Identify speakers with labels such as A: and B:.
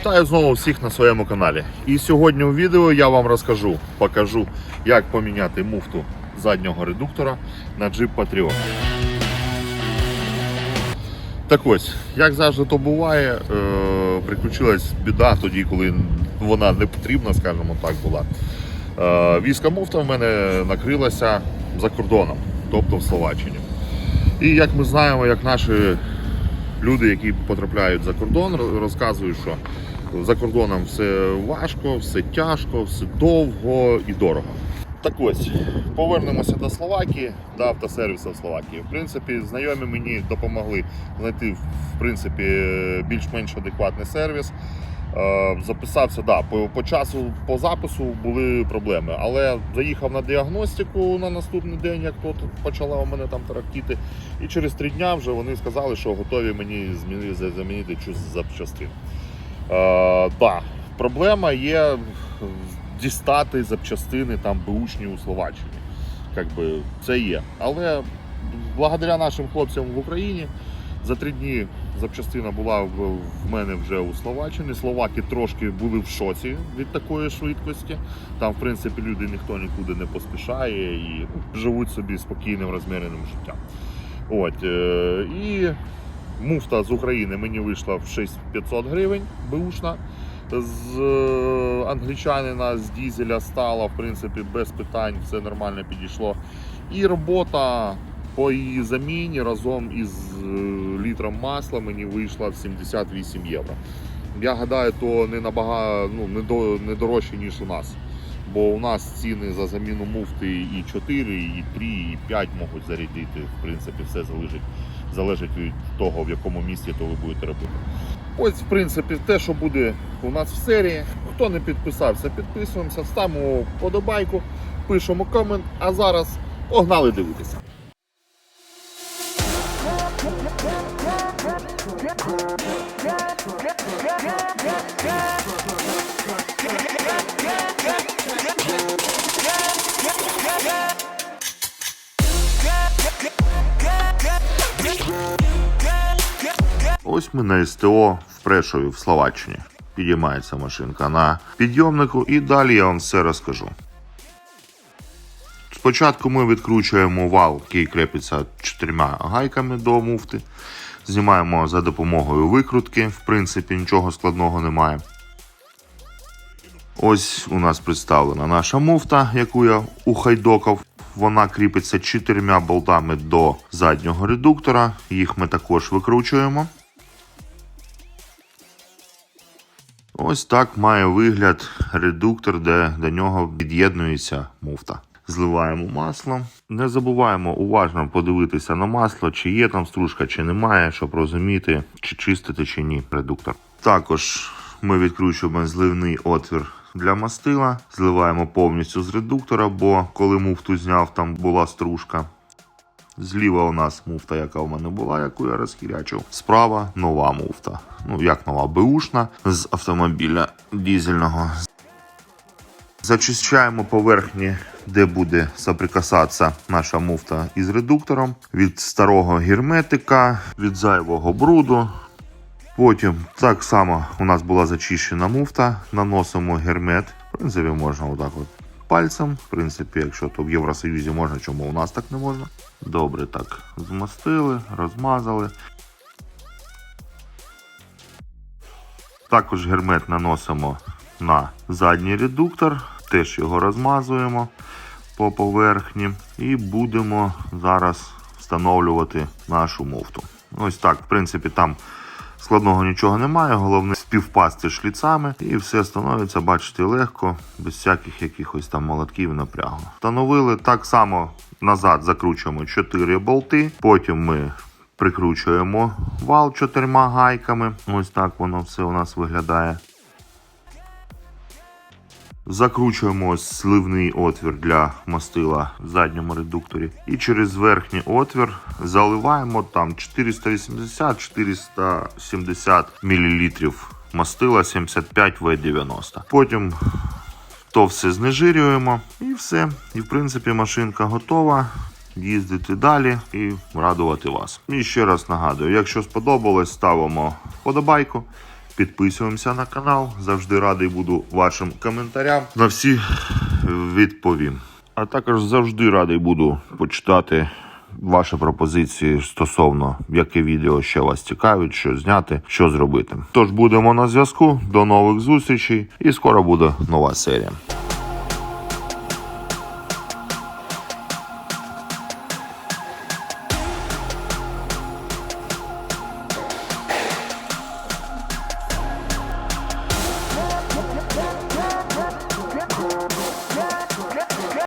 A: Вітаю знову всіх на своєму каналі. І сьогодні у відео я вам розкажу, покажу, як поміняти муфту заднього редуктора на Jeep Patriot. Так ось, як завжди то буває, е, приключилась біда тоді, коли вона не потрібна, скажімо так, була. Е, війська муфта в мене накрилася за кордоном, тобто в Словаччині. І як ми знаємо, як наші люди, які потрапляють за кордон, розказують, що за кордоном все важко, все тяжко, все довго і дорого. Так ось, повернемося до Словакії, до автосервісу в Словакії. В принципі, знайомі мені допомогли знайти в принципі більш-менш адекватний сервіс. Е, Записався, да, по, по часу по запису були проблеми, але заїхав на діагностику на наступний день, як тут почала у мене там тарахтіти. І через три дня вже вони сказали, що готові мені змінити, замінити цю запчастину. Е, да, проблема є дістати запчастини там беушні у Словаччині. Как би, це є. Але благодаря нашим хлопцям в Україні за три дні запчастина була в, мене вже у Словаччині. Словаки трошки були в шоці від такої швидкості. Там, в принципі, люди ніхто нікуди не поспішає і ну, живуть собі спокійним, розміреним життям. От, е, і муфта з України мені вийшла в 6500 гривень беушна. З е, англічанина з дізеля стала, в принципі, без питань, все нормально підійшло. І робота по її заміні разом із е, літром масла мені вийшла в 78 євро. Я гадаю, то не набагато ну, не, до, не дорожче, ніж у нас. Бо у нас ціни за заміну муфти і 4, і 3, і 5 можуть зарядити. В принципі, все залежить, залежить від того, в якому місті то ви будете робити. Ось, в принципі, те, що буде у нас в серії. Хто не підписався, підписуємося, ставимо подобайку, пишемо комент. А зараз погнали дивитися. Ось ми на СТО в Прешові в Словаччині. Підіймається машинка на підйомнику, і далі я вам все розкажу. Спочатку ми відкручуємо вал, який крепиться чотирма гайками до муфти. Знімаємо за допомогою викрутки. В принципі, нічого складного немає. Ось у нас представлена наша муфта, яку я ухайдокав. Вона кріпиться чотирма болтами до заднього редуктора. Їх ми також викручуємо. Ось так має вигляд редуктор, де до нього під'єднується муфта. Зливаємо масло. Не забуваємо уважно подивитися на масло, чи є там стружка, чи немає, щоб розуміти, чи чистити чи ні редуктор. Також ми відкручуємо зливний отвір для мастила, зливаємо повністю з редуктора, бо коли муфту зняв, там була стружка. Зліва у нас муфта, яка у мене була, яку я розхірячив. Справа нова муфта. Ну, як нова, беушна з автомобіля дізельного. Зачищаємо поверхні, де буде соприкасатися наша муфта із редуктором. Від старого герметика, від зайвого бруду. Потім так само у нас була зачищена муфта, наносимо гермет. В принципі, можна отак от пальцем. В принципі, якщо то в Євросоюзі можна, чому у нас так не можна. Добре, так змастили, розмазали. Також гермет наносимо на задній редуктор, теж його розмазуємо по поверхні і будемо зараз встановлювати нашу муфту. Ось так, в принципі, там складного нічого немає, головне співпасти шліцами і все становиться, бачите, легко, без всяких якихось там молотків напрягу. Встановили так само назад закручуємо 4 болти, потім ми прикручуємо вал чотирма гайками. Ось так воно все у нас виглядає. Закручуємо сливний отвір для мастила в задньому редукторі. І через верхній отвір заливаємо там 480-470 мл мастила 75 В90. Потім то все знежирюємо і все. І в принципі машинка готова. Їздити далі і радувати вас. І ще раз нагадую, якщо сподобалось, ставимо вподобайку, підписуємося на канал. Завжди радий буду вашим коментарям. На всі відповім. А також завжди радий буду почитати ваші пропозиції стосовно яке відео ще вас цікавить, що зняти, що зробити. Тож будемо на зв'язку. До нових зустрічей і скоро буде нова серія.